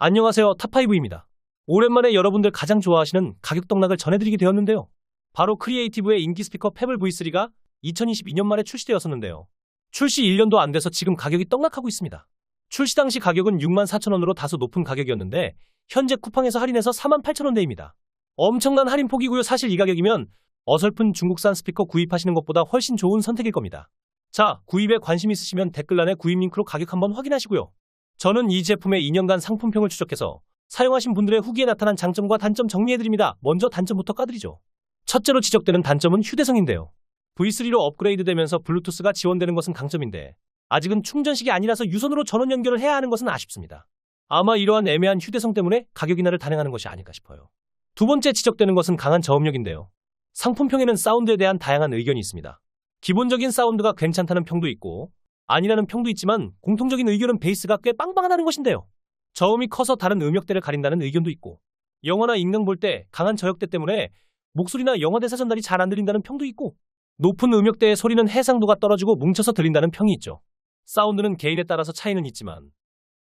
안녕하세요. 탑5입니다. 오랜만에 여러분들 가장 좋아하시는 가격 떡락을 전해드리게 되었는데요. 바로 크리에이티브의 인기 스피커 페블 V3가 2022년 말에 출시되었었는데요. 출시 1년도 안 돼서 지금 가격이 떡락하고 있습니다. 출시 당시 가격은 64,000원으로 다소 높은 가격이었는데 현재 쿠팡에서 할인해서 48,000원대입니다. 엄청난 할인 폭이고요. 사실 이 가격이면 어설픈 중국산 스피커 구입하시는 것보다 훨씬 좋은 선택일 겁니다. 자, 구입에 관심 있으시면 댓글란에 구입 링크로 가격 한번 확인하시고요. 저는 이 제품의 2년간 상품평을 추적해서 사용하신 분들의 후기에 나타난 장점과 단점 정리해드립니다. 먼저 단점부터 까드리죠. 첫째로 지적되는 단점은 휴대성인데요. V3로 업그레이드되면서 블루투스가 지원되는 것은 강점인데 아직은 충전식이 아니라서 유선으로 전원 연결을 해야 하는 것은 아쉽습니다. 아마 이러한 애매한 휴대성 때문에 가격 인하를 단행하는 것이 아닐까 싶어요. 두 번째 지적되는 것은 강한 저음력인데요. 상품평에는 사운드에 대한 다양한 의견이 있습니다. 기본적인 사운드가 괜찮다는 평도 있고 아니라는 평도 있지만 공통적인 의견은 베이스가 꽤 빵빵하다는 것인데요. 저음이 커서 다른 음역대를 가린다는 의견도 있고 영화나 인강 볼 때 강한 저역대 때문에 목소리나 영화 대사 전달이 잘 안 들린다는 평도 있고 높은 음역대의 소리는 해상도가 떨어지고 뭉쳐서 들린다는 평이 있죠. 사운드는 개인에 따라서 차이는 있지만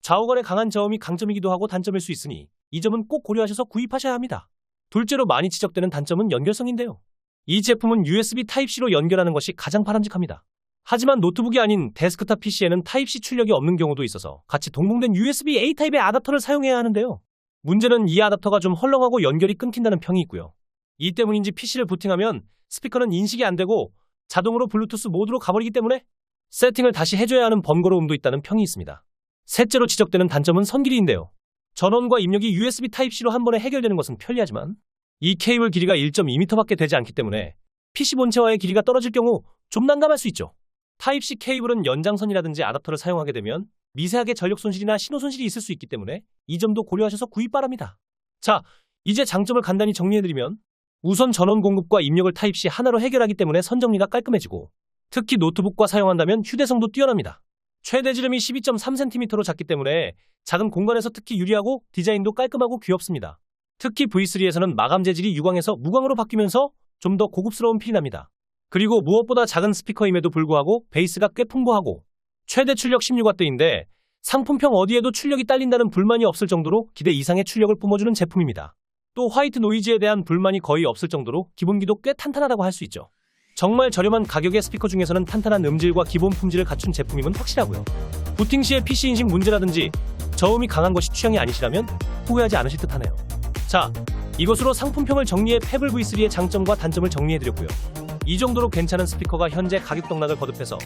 좌우간의 강한 저음이 강점이기도 하고 단점일 수 있으니 이 점은 꼭 고려하셔서 구입하셔야 합니다. 둘째로 많이 지적되는 단점은 연결성인데요. 이 제품은 USB Type-C로 연결하는 것이 가장 바람직합니다. 하지만 노트북이 아닌 데스크탑 PC에는 타입C 출력이 없는 경우도 있어서 같이 동봉된 USB-A 타입의 아답터를 사용해야 하는데요. 문제는 이 아답터가 좀 헐렁하고 연결이 끊긴다는 평이 있고요. 이 때문인지 PC를 부팅하면 스피커는 인식이 안 되고 자동으로 블루투스 모드로 가버리기 때문에 세팅을 다시 해줘야 하는 번거로움도 있다는 평이 있습니다. 셋째로 지적되는 단점은 선 길이인데요. 전원과 입력이 USB 타입C로 한 번에 해결되는 것은 편리하지만 이 케이블 길이가 1.2m밖에 되지 않기 때문에 PC 본체와의 길이가 떨어질 경우 좀 난감할 수 있죠. 타입C 케이블은 연장선이라든지 아답터를 사용하게 되면 미세하게 전력 손실이나 신호 손실이 있을 수 있기 때문에 이 점도 고려하셔서 구입 바랍니다. 자, 이제 장점을 간단히 정리해드리면 우선 전원 공급과 입력을 타입C 하나로 해결하기 때문에 선정리가 깔끔해지고 특히 노트북과 사용한다면 휴대성도 뛰어납니다. 최대 지름이 12.3cm로 작기 때문에 작은 공간에서 특히 유리하고 디자인도 깔끔하고 귀엽습니다. 특히 V3에서는 마감 재질이 유광에서 무광으로 바뀌면서 좀 더 고급스러운 필이 납니다. 그리고 무엇보다 작은 스피커임에도 불구하고 베이스가 꽤 풍부하고 최대 출력 16W인데 상품평 어디에도 출력이 딸린다는 불만이 없을 정도로 기대 이상의 출력을 뿜어주는 제품입니다. 또 화이트 노이즈에 대한 불만이 거의 없을 정도로 기본기도 꽤 탄탄하다고 할 수 있죠. 정말 저렴한 가격의 스피커 중에서는 탄탄한 음질과 기본 품질을 갖춘 제품임은 확실하고요. 부팅 시의 PC 인식 문제라든지 저음이 강한 것이 취향이 아니시라면 후회하지 않으실 듯하네요. 자, 이것으로 상품평을 정리해 페블 V3의 장점과 단점을 정리해드렸고요. 이 정도로 괜찮은 스피커가 현재 가격 떡락을 거듭해서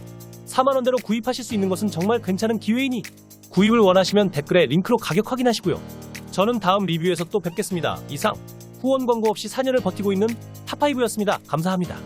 4만원대로 구입하실 수 있는 것은 정말 괜찮은 기회이니 구입을 원하시면 댓글에 링크로 가격 확인하시고요. 저는 다음 리뷰에서 또 뵙겠습니다. 이상 후원 광고 없이 4년을 버티고 있는 탑5였습니다. 감사합니다.